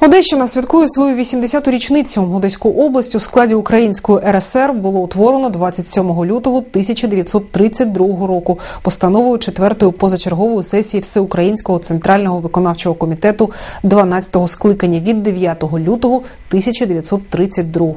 Одещина святкує свою 80-ту річницю. Одеську область у складі Української РСР було утворено 27 лютого 1932 року постановою 4-ї позачергової сесії Всеукраїнського центрального виконавчого комітету 12-го скликання від 9 лютого 1932.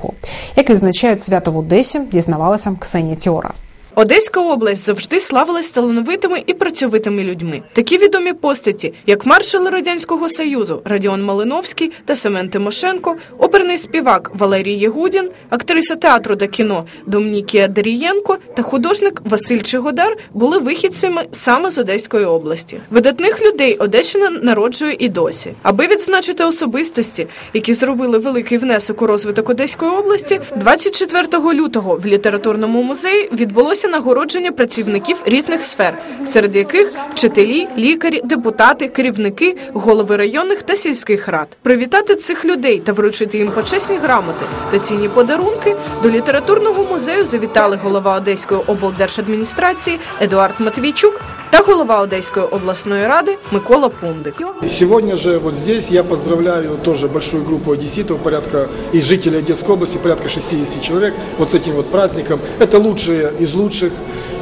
Як відзначають свято в Одесі, дізнавалася Ксенія Тіора. Одеська область завжди славилась талановитими і працьовитими людьми. Такі відомі постаті, як маршал радянського союзу Радіон Малиновський та Семен Тимошенко, оперний співак Валерій Єгудін, актриса театру та кіно Домнікія Дерієнко та художник Василь Чигодар були вихідцями саме з Одеської області. Видатних людей Одещина народжує і досі. Аби відзначити особистості, які зробили великий внесок у розвиток Одеської області, 24 лютого в літературному музеї відбулося нагородження працівників різних сфер, серед яких вчителі, лікарі, депутати, керівники, голови районних та сільських рад. Привітати цих людей та вручити їм почесні грамоти та цінні подарунки до літературного музею завітали голова Одеської облдержадміністрації Едуард Матвійчук та голова Одеської обласної ради Микола Пундик. Сегодня же вот здесь я поздравляю тоже большую группу одесситов, порядка и жителей Одесской области, порядка 60 человек, вот с этим вот праздником. Это лучшие из лучших.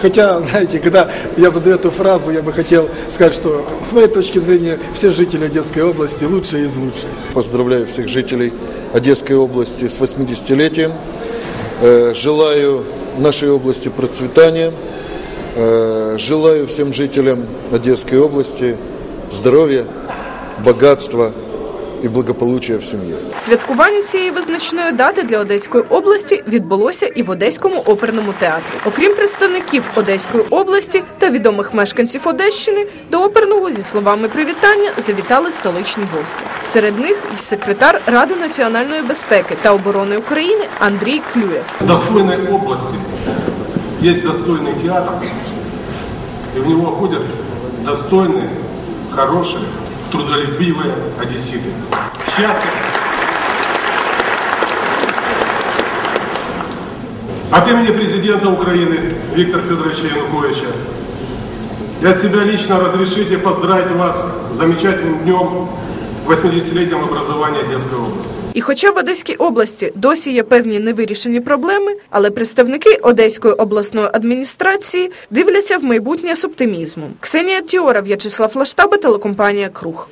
Хотя, знаете, когда я задаю эту фразу, я бы хотел сказать, что с моей точки зрения все жители Одесской области лучшие из лучших. Поздравляю всех жителей Одесской области с 80-летием. Э, Желаю нашей области процветания. Э, Желаю всем жителям Одесской области здоровья, богатства и благополучия в семье. Святкування цієї визначної дати для Одеської області відбулося і в Одеському оперному театрі. Окрім представників Одеської області та відомих мешканців Одещини, до оперного зі словами привітання завітали столичні гості. Серед них і секретар Ради національної безпеки та оборони України Андрій Клюєв. достойной области есть достойный театр, и в него ходят достойные, хорошие, трудолюбивые одесситы. Счастья! От имени президента Украины Виктора Федоровича Януковича я себя лично разрешите поздравить вас с замечательным днем 80-летием образування Одеської області. І хоча в Одеській області досі є певні невирішені проблеми, але представники Одеської обласної адміністрації дивляться в майбутнє з оптимізмом. Ксенія Тіора, В'ячеслав Лаштаба, телекомпанія Круг.